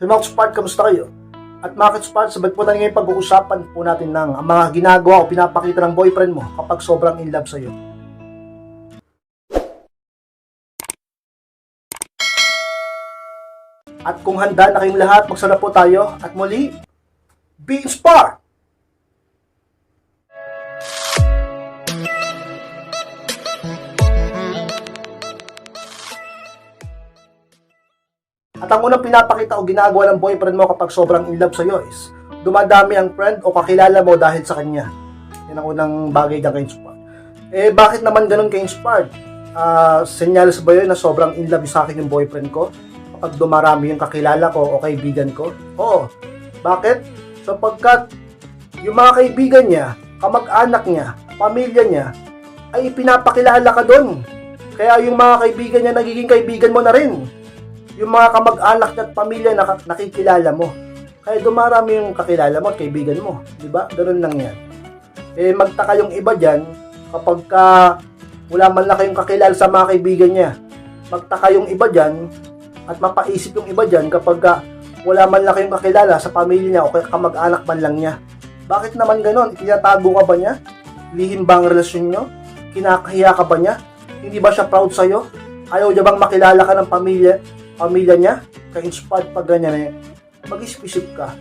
Hey mga Spark, kamusta kayo? At mga Spark, sabay po na ngayon pag-uusapan po natin ng ang mga ginagawa o pinapakita ng boyfriend mo kapag sobrang in love sa'yo. At kung handa na kayong lahat, magsara po tayo. At muli, be inspired! At ang unang pinapakita o ginagawa ng boyfriend mo kapag sobrang in love sa'yo is dumadami ang friend o kakilala mo dahil sa kanya. Yan ang unang bagay na ka-inspired. Eh, bakit naman ganun ka-inspired? Ah, senyales ba yun na sobrang in love sa akin yung boyfriend ko? Kapag dumarami yung kakilala ko o kaibigan ko? Oo. Bakit? Sapagkat yung mga kaibigan niya, kamag-anak niya, pamilya niya, ay pinapakilala ka doon. Kaya yung mga kaibigan niya, nagiging kaibigan mo na rin yung mga kamag-anak at pamilya na nakikilala mo. Kaya dumarami yung kakilala mo at kaibigan mo. Di ba? Ganun lang yan. Eh, magtaka yung iba dyan kapag ka wala man lang kayong kakilala sa mga kaibigan niya. Magtaka yung iba dyan at mapaisip yung iba dyan kapag ka wala man lang kayong kakilala sa pamilya niya o kamag-anak man lang niya. Bakit naman ganon? Itinatago ka ba niya? Lihim ba ang relasyon niyo? Kinakahiya ka ba niya? Hindi ba siya proud sa'yo? Ayaw niya bang makilala ka ng pamilya pamilya niya, ka-inspired pag ganyan eh, mag-isip ka.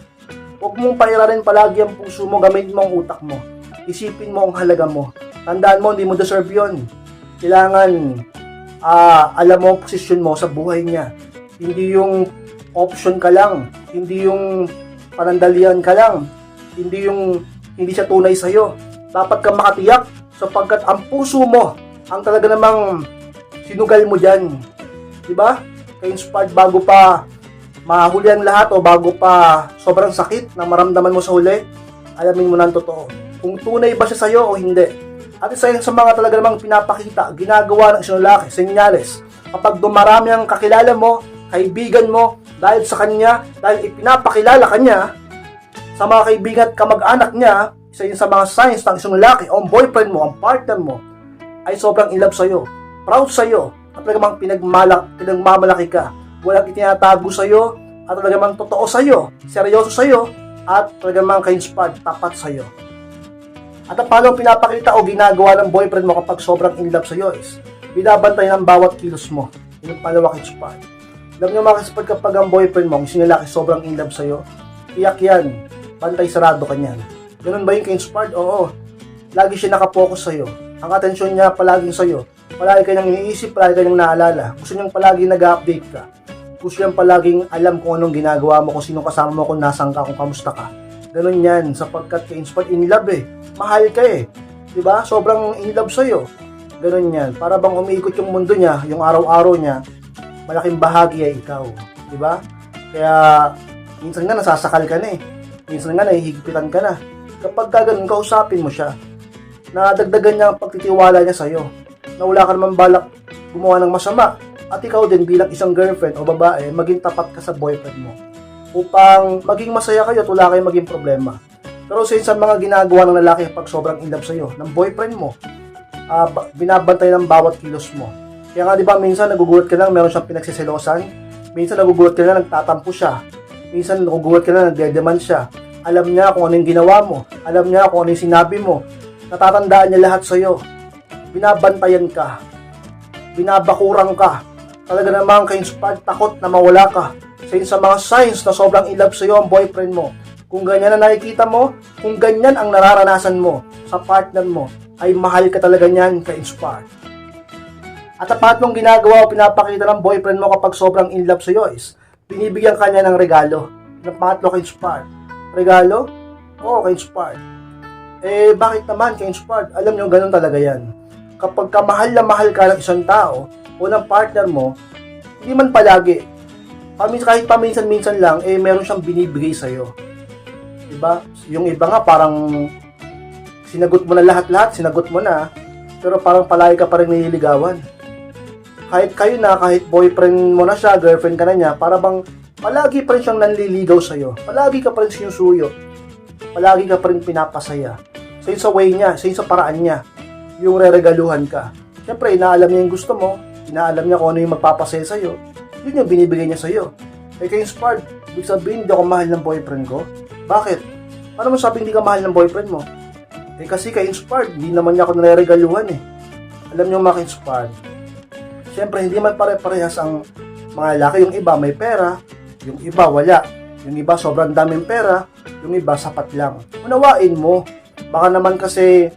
Huwag mong pairarin palagi ang puso mo, gamitin mo ang utak mo. Isipin mo ang halaga mo. Tandaan mo, hindi mo deserve yon. Kailangan, ah, alam mo ang posisyon mo sa buhay niya. Hindi yung option ka lang. Hindi yung panandalian ka lang. Hindi yung hindi siya tunay sa'yo. Dapat ka makatiyak sapagkat ang puso mo ang talaga namang sinugal mo dyan. Diba? Ka-inspired bago pa mahuli ang lahat o bago pa sobrang sakit na maramdaman mo sa huli, alamin mo na ang totoo. Kung tunay ba siya sa'yo o hindi. At isa sa mga talaga namang pinapakita, ginagawa ng isang lalaki, senyales. Kapag dumarami ang kakilala mo, kaibigan mo, dahil sa kanya, dahil ipinapakilala ka niya, sa mga kaibigan at kamag-anak niya, isa yun sa mga signs ng isang lalaki o boyfriend mo, ang partner mo, ay sobrang in love sa'yo, proud sa'yo, at talagang pinagmalak, pinagmamalaki ka. Walang itinatago sa'yo, at talagang totoo sa'yo, seryoso sa'yo, at talagang ka-inspired, tapat sa'yo. At ang paano pinapakita o ginagawa ng boyfriend mo kapag sobrang in love sa'yo is, binabantay ng bawat kilos mo. Yung palawa inspired. Alam nyo mga kasipad kapag ang boyfriend mo, ang sinilaki sobrang in love sa'yo, iyak yan, bantay sarado ka niyan. Ganun ba yung ka-inspired? Oo. Lagi siya nakapokus sa'yo. Ang atensyon niya palaging sa'yo. Palagi kanyang iniisip, palagi kanyang naalala. Gusto niyang palagi nag-update ka. Gusto niyang palaging alam kung anong ginagawa mo, kung sino kasama mo, kung nasan ka, kung kamusta ka. Ganun yan, sapagkat ka-inspired in love eh. Mahal ka eh. Diba? Sobrang in love sa'yo. Ganun yan. Para bang umiikot yung mundo niya, yung araw-araw niya, malaking bahagi ay ikaw. Diba? Kaya, minsan nga nasasakal ka na eh. Minsan nga nahihigpitan ka na. Kapag ka ganun, kausapin mo siya. Nadagdagan niya ang pagtitiwala niya sa'yo. Na wala ka naman balak gumawa ng masama. At ikaw din bilang isang girlfriend o babae, maging tapat ka sa boyfriend mo. Upang maging masaya kayo at wala kayong maging problema. Pero sa sa mga ginagawa ng lalaki pag sobrang in love sa'yo, ng boyfriend mo, ba- binabantay ng bawat kilos mo. Kaya nga di ba minsan nagugulat ka lang meron siyang pinagsisilosan, minsan nagugulat ka lang nagtatampo siya, minsan nagugulat ka lang nagdedemand siya. Alam niya kung ano yung ginawa mo, alam niya kung ano yung sinabi mo, natatandaan niya lahat sa'yo. Binabantayan ka, binabakurang ka, talaga namang ka-inspired, takot na mawala ka. Sa sa mga signs na sobrang in love sa'yo ang boyfriend mo, kung ganyan ang nakikita mo, kung ganyan ang nararanasan mo sa partner mo, ay mahal ka talaga niyan ka-inspired. At ang pangatlong ginagawa o pinapakita ng boyfriend mo kapag sobrang in love sa'yo is, binibigyan ka niya ng regalo. Ng pangatlo ka-inspired. Regalo? Oo, ka-inspired. Eh, bakit naman ka-inspired? Alam nyo, ganun talaga yan. Kapag ka mahal na mahal ka ng isang tao o ng partner mo, hindi man palagi. Pamin, kahit paminsan-minsan lang, eh, meron siyang binibigay sa'yo. Diba? Yung iba nga, parang sinagot mo na lahat-lahat, sinagot mo na, pero parang palagi ka pa rin nililigawan kahit kayo na, kahit boyfriend mo na siya, girlfriend ka na niya, para bang palagi pa rin siyang nanliligaw sa'yo. Palagi ka pa rin sinusuyo. Palagi ka pa rin pinapasaya. Sa sa way niya, sa sa paraan niya, yung reregaluhan ka. Siyempre, inaalam niya yung gusto mo, inaalam niya kung ano yung magpapasaya sa'yo, yun yung binibigay niya sa'yo. Eh kay Inspired, ibig sabihin hindi ako mahal ng boyfriend ko? Bakit? Paano mo sabing hindi ka mahal ng boyfriend mo? Eh kasi kay Inspired, hindi naman niya ako nare-regaluhan eh. Alam niyo mga Inspired, Siyempre, hindi man pare-parehas ang mga lalaki. Yung iba may pera, yung iba wala. Yung iba sobrang daming pera, yung iba sapat lang. Unawain mo. Baka naman kasi,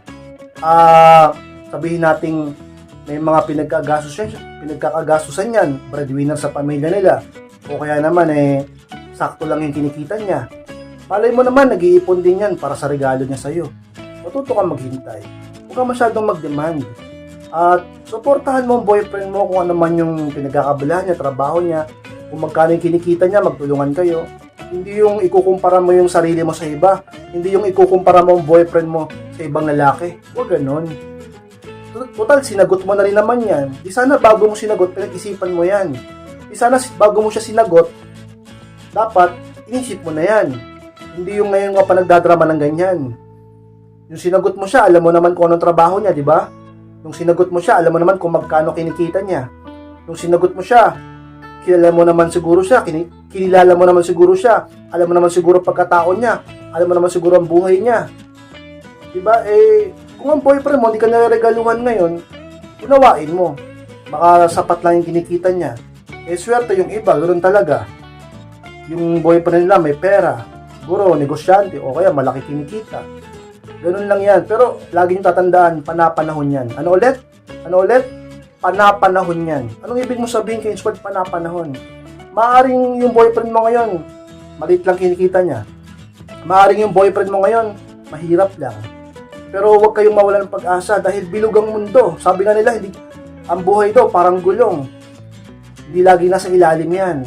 ah, sabihin nating may mga pinagkagastusan, pinagkakagastusan yan, breadwinner sa pamilya nila. O kaya naman eh, sakto lang yung kinikita niya. Malay mo naman, nag-iipon din yan para sa regalo niya sa'yo. Matuto ka maghintay. Huwag ka masyadong mag-demand. At suportahan mo ang boyfriend mo kung ano man yung pinagkakabilahan niya, trabaho niya, kung magkano yung kinikita niya, magtulungan kayo. Hindi yung ikukumpara mo yung sarili mo sa iba. Hindi yung ikukumpara mo ang boyfriend mo sa ibang lalaki. Huwag ganon. Total, sinagot mo na rin naman yan. Di sana bago mo sinagot, pinag-isipan mo yan. Di sana bago mo siya sinagot, dapat inisip mo na yan. Hindi yung ngayon ka pa nagdadrama ng ganyan. Yung sinagot mo siya, alam mo naman kung anong trabaho niya, di ba? Nung sinagot mo siya, alam mo naman kung magkano kinikita niya. Nung sinagot mo siya, kilala mo naman siguro siya, kini- kinilala mo naman siguro siya, alam mo naman siguro pagkatao niya, alam mo naman siguro ang buhay niya. Diba? Eh, kung ang boyfriend mo, hindi ka naregaluhan ngayon, unawain mo. Baka sapat lang yung kinikita niya. Eh, swerte yung iba, ganoon talaga. Yung boyfriend nila may pera, siguro negosyante, o kaya malaki kinikita. Ganun lang yan. Pero lagi nyo tatandaan, panapanahon yan. Ano ulit? Ano ulit? Panapanahon yan. Anong ibig mo sabihin kay Squad panapanahon? Maaring yung boyfriend mo ngayon, maliit lang kinikita niya. Maaring yung boyfriend mo ngayon, mahirap lang. Pero huwag kayong mawalan ng pag-asa dahil bilog ang mundo. Sabi nga nila, hindi, ang buhay daw parang gulong. Hindi lagi nasa ilalim yan.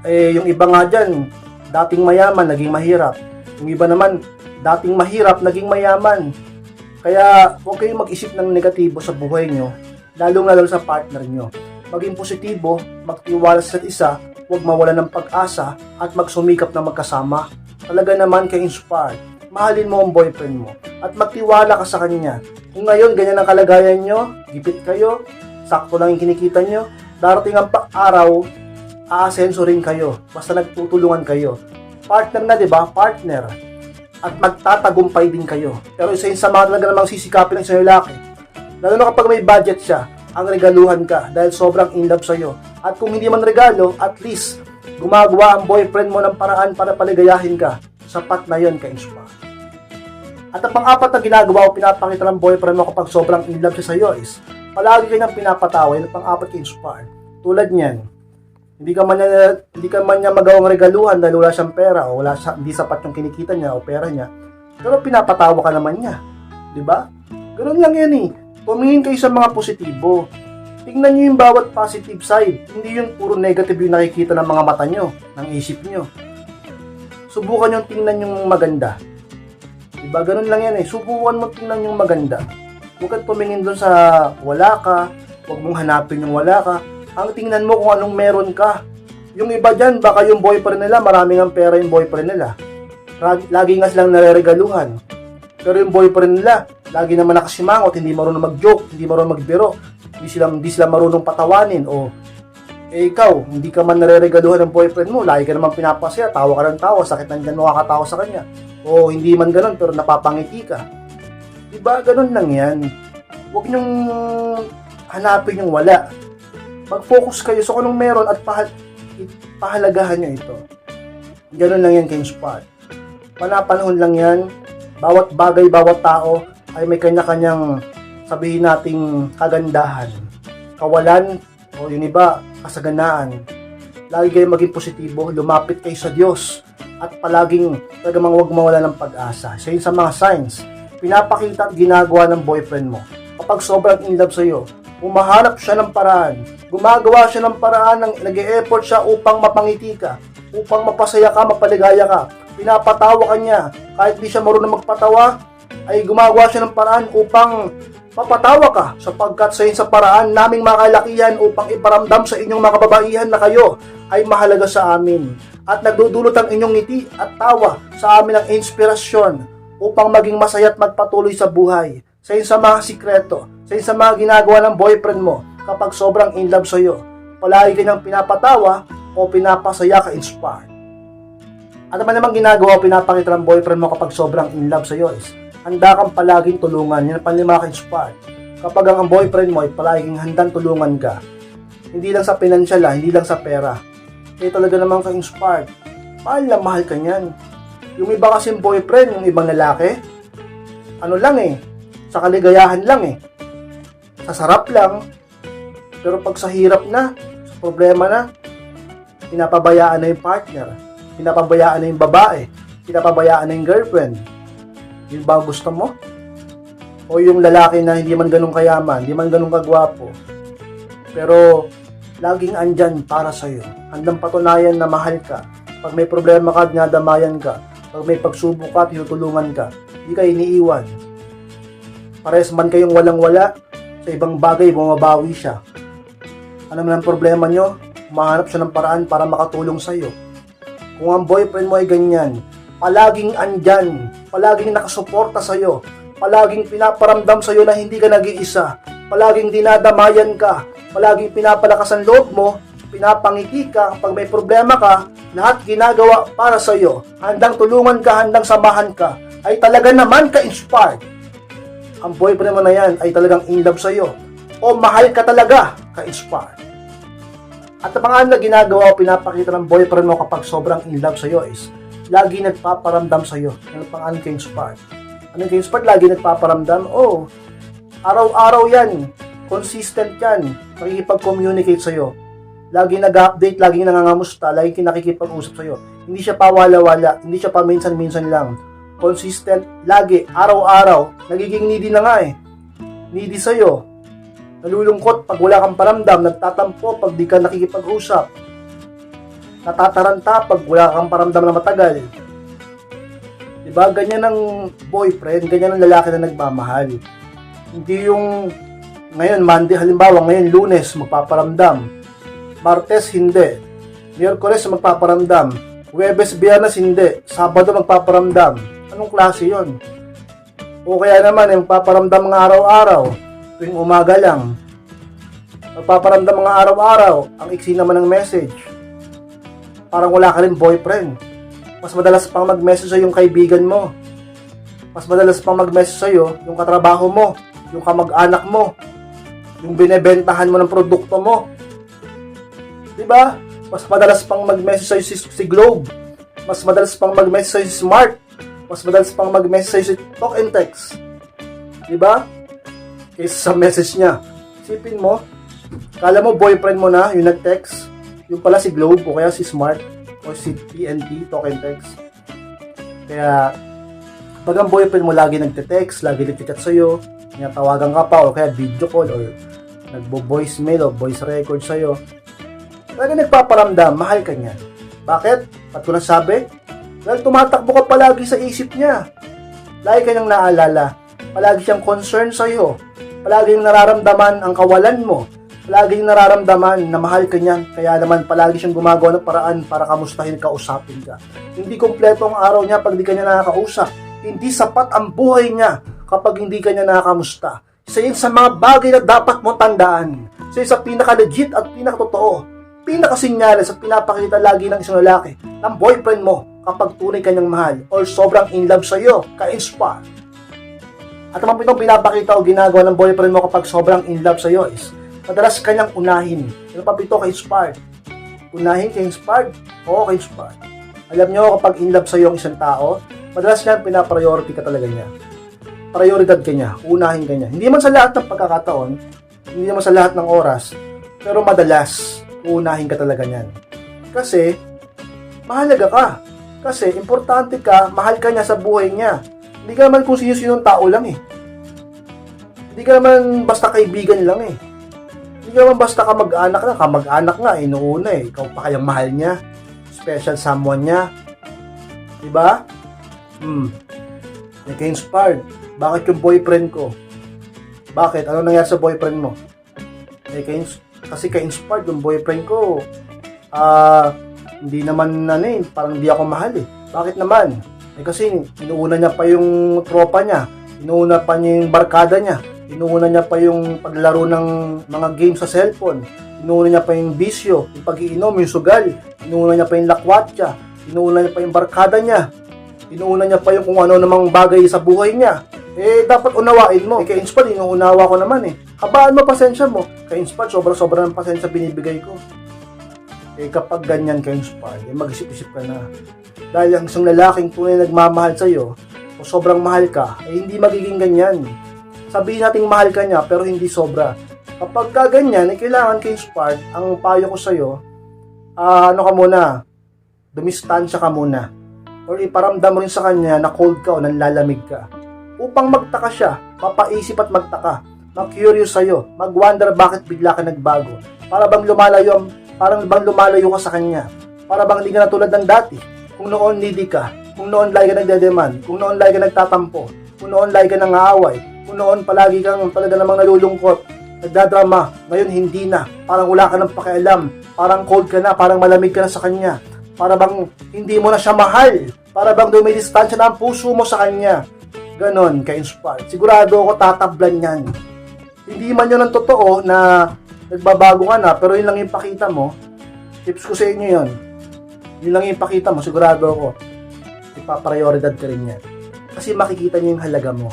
Eh, yung iba nga dyan, dating mayaman, naging mahirap. Yung iba naman, dating mahirap, naging mayaman. Kaya huwag kayong mag-isip ng negatibo sa buhay nyo, lalong lalo sa partner nyo. Maging positibo, magtiwala sa isa, huwag mawalan ng pag-asa, at magsumikap na magkasama. Talaga naman kay inspired. Mahalin mo ang boyfriend mo, at magtiwala ka sa kanya. Kung ngayon ganyan ang kalagayan nyo, gipit kayo, sakto lang yung kinikita nyo, darating ang araw, aasenso rin kayo, basta nagtutulungan kayo. Partner na, di ba? Partner at magtatagumpay din kayo. Pero isa yun sa mga talaga namang sisikapin ng isang lalaki. Lalo na kapag may budget siya, ang regaluhan ka dahil sobrang in love sa'yo. At kung hindi man regalo, at least gumagawa ang boyfriend mo ng paraan para paligayahin ka. Sapat na yon ka Inspa. At ang pang-apat na ginagawa o pinapakita ng boyfriend mo kapag sobrang in love siya sa'yo is palagi kanyang pinapatawa. Yung pang-apat ka Inspa. Tulad niyan, hindi ka man niya, hindi ka man niya magawang regaluhan dahil wala siyang pera o wala siya, hindi sapat yung kinikita niya o pera niya. Pero pinapatawa ka naman niya. 'Di ba? Ganun lang yan eh. Tumingin kayo sa mga positibo. Tingnan niyo yung bawat positive side. Hindi yung puro negative yung nakikita ng mga mata niyo, ng isip niyo. Subukan yung tingnan yung maganda. 'Di ba? Ganun lang yan eh. Subukan mo tingnan yung maganda. Huwag kang tumingin doon sa wala ka. Huwag mong hanapin yung wala ka ang tingnan mo kung anong meron ka. Yung iba dyan, baka yung boyfriend nila, maraming ang pera yung boyfriend nila. Lagi, nga silang nareregaluhan. Pero yung boyfriend nila, lagi naman nakasimangot, hindi marunong mag-joke, hindi marunong magbiro, hindi sila, hindi sila marunong patawanin, o eh ikaw, hindi ka man nareregaluhan ng boyfriend mo, lagi ka naman pinapasaya, tawa ka ng tawa, sakit ng dyan makakatawa sa kanya. O hindi man ganun, pero napapangiti ka. Diba, ganun lang yan. Huwag niyong hanapin yung wala mag-focus kayo sa kung anong meron at pahal pahalagahan nyo ito. Ganun lang yan kay Spot. Panapanahon lang yan. Bawat bagay, bawat tao ay may kanya-kanyang sabihin nating kagandahan. Kawalan o yung iba, kasaganaan. Lagi kayo maging positibo, lumapit kayo sa Diyos at palaging talagang huwag mawala ng pag-asa. Isa yun sa mga signs. Pinapakita at ginagawa ng boyfriend mo. Kapag sobrang in love sa'yo, umahanap siya ng paraan. Gumagawa siya ng paraan ng nag-e-effort siya upang mapangiti ka, upang mapasaya ka, mapaligaya ka. Pinapatawa ka niya. Kahit di siya marunong magpatawa, ay gumagawa siya ng paraan upang mapatawa ka sapagkat sa sa paraan naming makalakihan upang iparamdam sa inyong mga kababaihan na kayo ay mahalaga sa amin at nagdudulot ang inyong ngiti at tawa sa amin ng inspirasyon upang maging masaya at magpatuloy sa buhay sa sa mga sikreto sa sa mga ginagawa ng boyfriend mo kapag sobrang in love sa'yo. Palagi kanyang pinapatawa o pinapasaya ka inspired? Ano man namang ginagawa o pinapakita ng boyfriend mo kapag sobrang in love sa'yo is handa kang palaging tulungan. Yan ang panlima ka inspired. Kapag ang boyfriend mo ay palaging handang tulungan ka, hindi lang sa financial ah, hindi lang sa pera. Eh talaga naman ka inspired. Mahal na mahal ka niyan. Yung iba kasing boyfriend, yung ibang lalaki, ano lang eh, sa kaligayahan lang eh. Sa sarap lang. Pero pag sa hirap na, sa problema na, pinapabayaan na yung partner. Pinapabayaan na yung babae. Pinapabayaan na yung girlfriend. Yun ba gusto mo? O yung lalaki na hindi man ganun kayaman, hindi man ganun kagwapo. Pero laging andyan para sa'yo. Handang patunayan na mahal ka. Pag may problema ka, dinadamayan ka. Pag may pagsubok ka, tinutulungan ka. Hindi ka iniiwan. Pares man kayong walang-wala, sa ibang bagay, bumabawi siya. Ano man ang problema nyo, mahanap siya ng paraan para makatulong sa'yo. Kung ang boyfriend mo ay ganyan, palaging andyan, palaging nakasuporta sa'yo, palaging pinaparamdam sa'yo na hindi ka nag-iisa, palaging dinadamayan ka, palaging pinapalakas ang loob mo, pinapangiti ka kapag may problema ka, lahat ginagawa para sa'yo, handang tulungan ka, handang samahan ka, ay talaga naman ka-inspired. Ang boyfriend mo na yan ay talagang in love sa'yo, o mahal ka talaga, ka-inspired. At ang mga na ginagawa o pinapakita ng boyfriend mo kapag sobrang in love sa'yo is, lagi nagpaparamdam sa'yo. Ano pang unka-inspired? Ano ka-inspired? Lagi nagpaparamdam? Oh, araw-araw yan. Consistent yan. Nakikipag-communicate sa'yo. Lagi nag-update, lagi nangangamusta, lagi nakikipag-usap sa'yo. Hindi siya pawala-wala, hindi siya paminsan-minsan lang. Consistent, lagi, araw-araw. Nagiging needy na nga eh. Needy sa'yo. Nalulungkot pag wala kang paramdam, nagtatampo pag di ka nakikipag-usap. Natataranta pag wala kang paramdam na matagal. Diba? Ganyan ang boyfriend, ganyan ang lalaki na nagmamahal. Hindi yung ngayon, Monday, halimbawa, ngayon, lunes, magpaparamdam. Martes, hindi. Miyerkules, magpaparamdam. Huwebes, biyernes, hindi. Sabado, magpaparamdam. Anong klase yon? O kaya naman, yung paparamdam mga araw-araw, tuwing umaga lang. Magpaparamdam mga araw-araw, ang iksi naman ng message. Parang wala ka rin boyfriend. Mas madalas pang mag-message sa'yo yung kaibigan mo. Mas madalas pang mag-message sa'yo yung katrabaho mo, yung kamag-anak mo, yung binebentahan mo ng produkto mo. 'Di ba? Mas madalas pang mag-message sa'yo si, si Globe. Mas madalas pang mag-message sa'yo si Smart. Mas madalas pang mag-message si Talk and Text. 'Di ba? Kaysa sa message niya. Isipin mo, kala mo boyfriend mo na yung nag-text, yung pala si Globe o kaya si Smart o si TNT, Talk and Text. Kaya, pag ang boyfriend mo lagi nagte-text, lagi nagte-chat sa'yo, tinatawagan ka pa o kaya video call or nagbo-voicemail o voice record sa'yo, talaga nagpaparamdam, mahal ka niya. Bakit? Ba't ko nasabi? Dahil tumatakbo ka palagi sa isip niya. Lagi kanyang naalala. Palagi siyang concern sa'yo. Palagi niyang nararamdaman ang kawalan mo. Palagi niyang nararamdaman na mahal ka niya. Kaya naman palagi siyang gumagawa ng paraan para kamustahin ka, usapin ka. Hindi kompleto ang araw niya pag di ka niya nakakausap. Hindi sapat ang buhay niya kapag hindi ka niya nakakamusta. Isa yun sa mga bagay na dapat mo tandaan. Isa yun sa pinaka-legit at pinaka-totoo. Pinaka-sinyales at pinapakita lagi ng isang lalaki ng boyfriend mo kapag tunay kanyang mahal or sobrang in love sa'yo, ka-inspire. At naman itong pinapakita o ginagawa ng boyfriend mo kapag sobrang in love sa'yo is madalas kanyang unahin. Ano pa ito ka-inspired? Unahin ka-inspired? Oo, ka-inspired. Alam nyo, kapag in love sa'yo ang isang tao, madalas niyan pinapriority ka talaga niya prioridad ka niya, unahin ka niya. Hindi man sa lahat ng pagkakataon, hindi naman sa lahat ng oras, pero madalas, unahin ka talaga niyan. Kasi, mahalaga ka. Kasi, importante ka, mahal ka niya sa buhay niya. Hindi ka naman kung sino-sinong tao lang eh. Hindi ka naman basta kaibigan lang eh. Hindi ka naman basta kamag-anak lang. Kamag-anak nga, inuuna eh. Ikaw pa kayang mahal niya. Special someone niya. Diba? Hmm. Nagka-inspired. Bakit yung boyfriend ko? Bakit? Ano nangyari sa boyfriend mo? Eh, kay, kasi ka-inspired yung boyfriend ko. Ah, hindi naman ano eh, parang hindi ako mahal eh. Bakit naman? Eh kasi inuuna niya pa yung tropa niya. Inuuna pa niya yung barkada niya. Inuuna niya pa yung paglaro ng mga games sa cellphone. Inuuna niya pa yung bisyo, yung pag-iinom, yung sugal. Inuuna niya pa yung lakwatsa. Inuuna niya pa yung barkada niya. Inuuna niya pa yung kung ano namang bagay sa buhay niya. Eh, dapat unawain mo. Eh, kay Inspad, inuunawa ko naman eh. Kabaan mo pasensya mo. Kay Inspad, sobra-sobra ng pasensya binibigay ko. Eh, kapag ganyan kay Inspad, eh, mag-isip-isip ka na. Dahil ang isang lalaking tunay nagmamahal sa'yo, o sobrang mahal ka, eh, hindi magiging ganyan. Sabihin nating mahal ka niya, pero hindi sobra. Kapag ka ganyan, eh, kailangan kay Inspad, ang payo ko sa'yo, ah, ano ka muna, dumistansya ka muna. Or iparamdam mo rin sa kanya na cold ka o nanlalamig ka. Upang magtaka siya, mapaisip at magtaka, mag-curious sa'yo, mag-wonder bakit bigla ka nagbago. Para bang lumalayo, parang bang lumalayo ka sa kanya. Para bang hindi ka na tulad ng dati. Kung noon needy ka, kung noon lagi ka nagdedeman, kung noon lagi ka nagtatampo, kung noon lagi ka nangaaway, kung noon palagi kang talaga namang nalulungkot, nagdadrama, ngayon hindi na. Parang wala ka ng pakialam, parang cold ka na, parang malamig ka na sa kanya. Para bang hindi mo na siya mahal. Para bang doon may distansya na ang puso mo sa kanya. Ganon, ka-inspire. Sigurado ako tatablan yan. Hindi man yun ang totoo na nagbabago ka na, pero yun lang yung pakita mo. Tips ko sa inyo yun. Yun lang yung pakita mo, sigurado ako. Ipaprioridad ka rin yan. Kasi makikita niya yung halaga mo.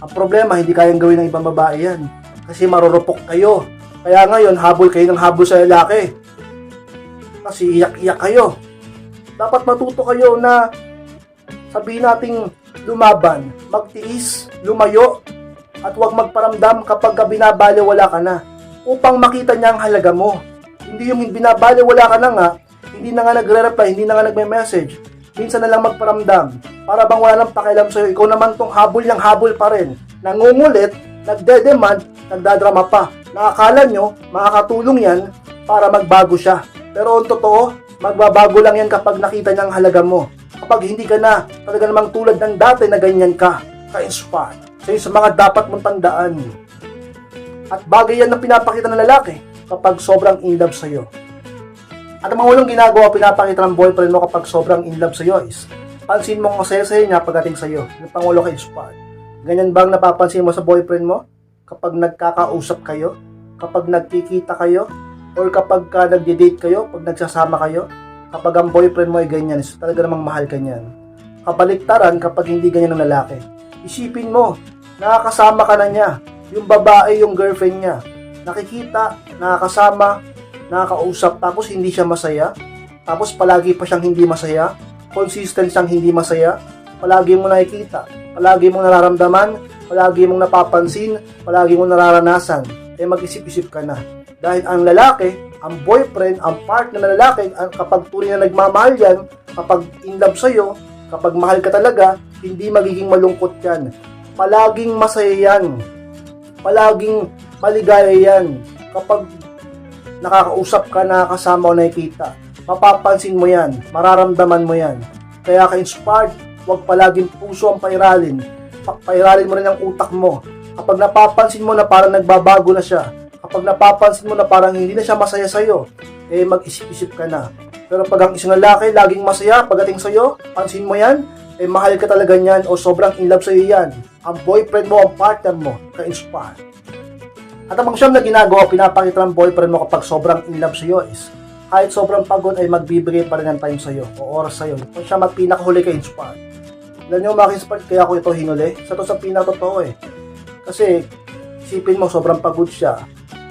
Ang problema, hindi kayang gawin ng ibang babae yan. Kasi marurupok kayo. Kaya ngayon, habol kayo ng habol sa lalaki. Kasi iyak-iyak kayo. Dapat matuto kayo na sabihin nating lumaban, magtiis, lumayo, at huwag magparamdam kapag ka binabaliwala ka na upang makita niya ang halaga mo. Hindi yung binabaliwala ka na nga, hindi na nga nagre-reply, hindi na nga nagme-message. Minsan na lang magparamdam. Para bang wala nang pakialam sa'yo, ikaw naman tong habol yung habol pa rin. Nangungulit, nagde-demand, nagdadrama pa. Nakakala nyo, makakatulong yan para magbago siya. Pero ang totoo, magbabago lang yan kapag nakita niya ang halaga mo. Kapag hindi ka na talaga namang tulad ng dati na ganyan ka, ka-inspire. So sa mga dapat mong tandaan. At bagay yan na pinapakita ng lalaki kapag sobrang in love sa'yo. At ang mga walang ginagawa pinapakita ng boyfriend mo kapag sobrang in love sa'yo is pansin mo ang masaya sa'yo niya pagdating sa'yo. Yung pangulo ka inspired. Ganyan bang napapansin mo sa boyfriend mo? Kapag nagkakausap kayo? Kapag nagkikita kayo? Or kapag ka nagde-date kayo? Pag nagsasama kayo? Kapag ang boyfriend mo ay ganyan, is talaga namang mahal ka niyan. Kabaliktaran kapag hindi ganyan ng lalaki. Isipin mo, nakakasama ka na niya. Yung babae, yung girlfriend niya. Nakikita, nakakasama, nakakausap, tapos hindi siya masaya. Tapos palagi pa siyang hindi masaya. Consistent siyang hindi masaya. Palagi mo nakikita. Palagi mong nararamdaman. Palagi mong napapansin. Palagi mong nararanasan. Eh mag-isip-isip ka na. Dahil ang lalaki, ang boyfriend, ang partner na lalaki, ang kapag tunay na nagmamahal yan, kapag in love sa'yo, kapag mahal ka talaga, hindi magiging malungkot yan. Palaging masaya yan. Palaging maligaya yan. Kapag nakakausap ka, nakakasama o nakikita, mapapansin mo yan, mararamdaman mo yan. Kaya ka-inspired, huwag palaging puso ang pairalin. Pa- Pairalin mo rin ang utak mo. Kapag napapansin mo na parang nagbabago na siya, kapag napapansin mo na parang hindi na siya masaya sa'yo, eh mag-isip-isip ka na. Pero pag ang isang lalaki laging masaya pagdating sa'yo, pansin mo yan, eh mahal ka talaga niyan o sobrang in love sa'yo yan. Ang boyfriend mo, ang partner mo, ka-inspire. At ang siyam na ginagawa, pinapakita ng boyfriend mo kapag sobrang in love sa'yo is kahit sobrang pagod ay magbibigay pa rin ng time sa'yo o oras sa'yo. Kung siya magpinakahuli ka inspire. Alam niyo mga inspire kaya ako ito hinuli? Sa to sa pinakatotoo eh. Kasi isipin mo sobrang pagod siya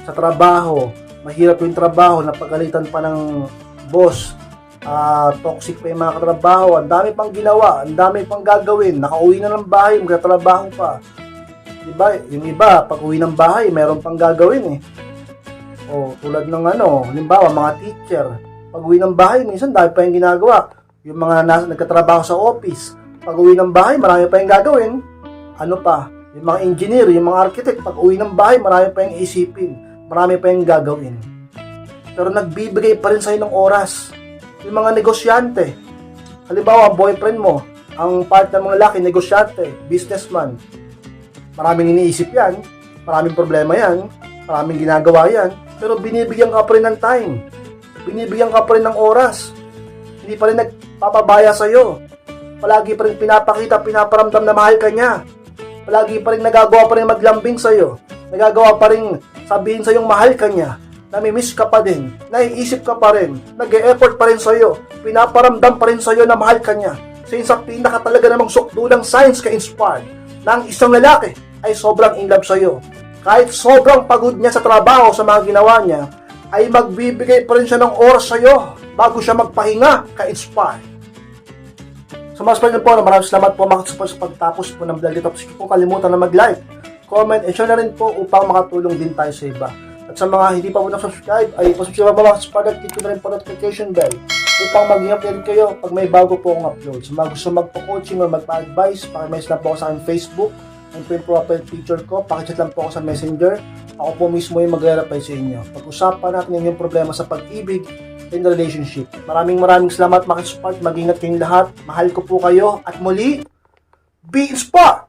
sa trabaho. Mahirap yung trabaho, napagalitan pa ng boss. Ah toxic pa yung mga katrabaho. Ang dami pang ginawa, ang dami pang gagawin. Nakauwi na ng bahay, magkatrabaho pa. Diba? Yung iba, pag uwi ng bahay, meron pang gagawin eh. O, tulad ng ano, halimbawa, mga teacher. Pag uwi ng bahay, minsan dahil pa yung ginagawa. Yung mga nas- nagkatrabaho sa office. Pag uwi ng bahay, marami pa yung gagawin. Ano pa? Yung mga engineer, yung mga architect, pag uwi ng bahay, marami pa yung isipin. Marami pa yung gagawin. Pero nagbibigay pa rin sa'yo ng oras. Yung mga negosyante. Halimbawa, boyfriend mo, ang partner mong lalaki, negosyante, businessman, Maraming iniisip yan, maraming problema yan, maraming ginagawa yan, pero binibigyan ka pa rin ng time. Binibigyan ka pa rin ng oras. Hindi pa rin nagpapabaya sa'yo. Palagi pa rin pinapakita, pinaparamdam na mahal ka niya. Palagi pa rin nagagawa pa rin maglambing sa'yo. Nagagawa pa rin sabihin sa'yong mahal ka niya. Namimiss ka pa din, naiisip ka pa rin, nag-e-effort pa rin sa'yo, pinaparamdam pa rin sa'yo na mahal ka niya. Since ang pinaka talaga namang sukdulang signs ka-inspired na ang isang lalaki ay sobrang in love sa'yo. Kahit sobrang pagod niya sa trabaho sa mga ginawa niya, ay magbibigay pa rin siya ng oras sa'yo bago siya magpahinga ka-inspired. Sa mga sponsor po, maraming salamat po mga sa pagtapos po ng vlog. Tapos hindi po kalimutan na mag-like, comment, and share na rin po upang makatulong din tayo sa iba. Sa mga hindi pa po na-subscribe, ay pasubscribe mo subscribe at click ko na rin po notification bell upang maging update kayo pag may bago po akong upload. Sa mga gusto magpa-coaching or magpa-advise, pakimess lang po ako sa aking Facebook. Ang po yung profile picture ko, pakichat lang po ako sa messenger. Ako po mismo yung mag-reply sa inyo. Pag-usapan natin yung problema sa pag-ibig the relationship. Maraming maraming salamat mga. Mag-ingat kayong lahat. Mahal ko po kayo. At muli, be inspired!